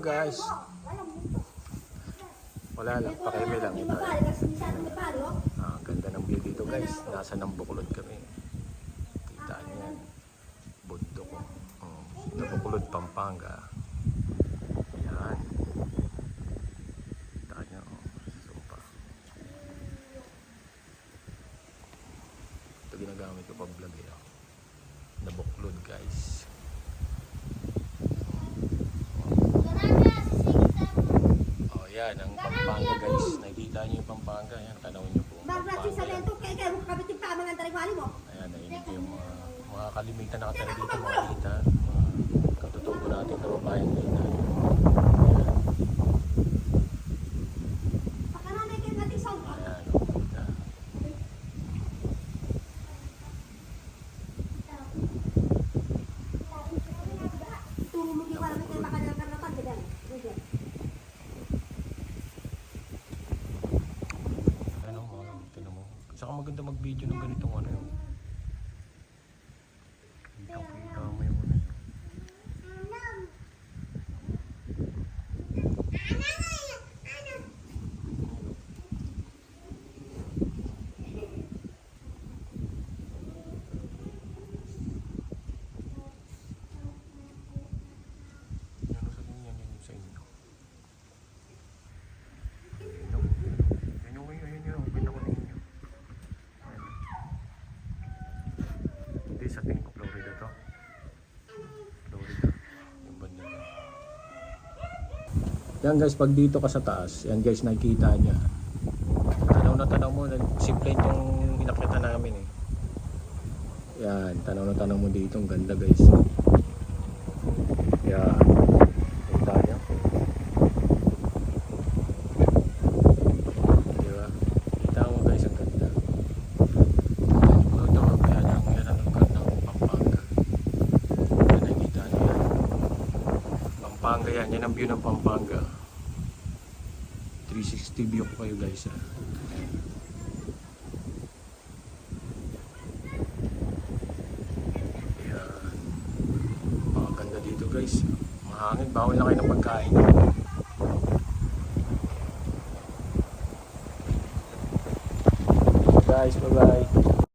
guys. Wala lang, pakeme lang ito. Ah, ganda ng view dito guys. Nasa ng bukulod kami. Kita niyo yan. Ko. Oh, oh Nabukulod, Pampanga. Yan. Kita. Oh, sumpa. Ito ginagamit ko pag vlog eh. Oh. Nabukulod guys. Yan, ang Pampanga guys. Nakikita niyo yung Pampanga. Yan, tanawin niyo po ang Pampanga. kaya kaya mo kapit yung pamangan tarigwali mo. Ayan, ayun po yung mga, mga kalimitan na nakatira dito, mga kita. Katutubo natin na babayan ngayon na. Pakaranay kayo natin sa ulo. Ayan, ang kita. Tulog yung alam kayo makalang? Maganda mag-video ng ganitong ano yun. Yan guys, pag dito ka sa taas, yan guys, nakikita niya. Tanaw na tanaw mo, simple yung inakita namin eh. Yan, tanaw na tanaw mo dito, ang ganda guys. Yan. Kita niyo. Diba? Kita mo guys, ang ganda. Ito, kaya lang, yan ang ganda ng Pampanga. Yan, nakikita niyo yan. Pampanga yan, yan ang view ng Pampanga. 360 view ko kayo guys. ah. Yan. Dito guys. Mahangin, bawal na kayo ng pagkain. Guys, bye bye.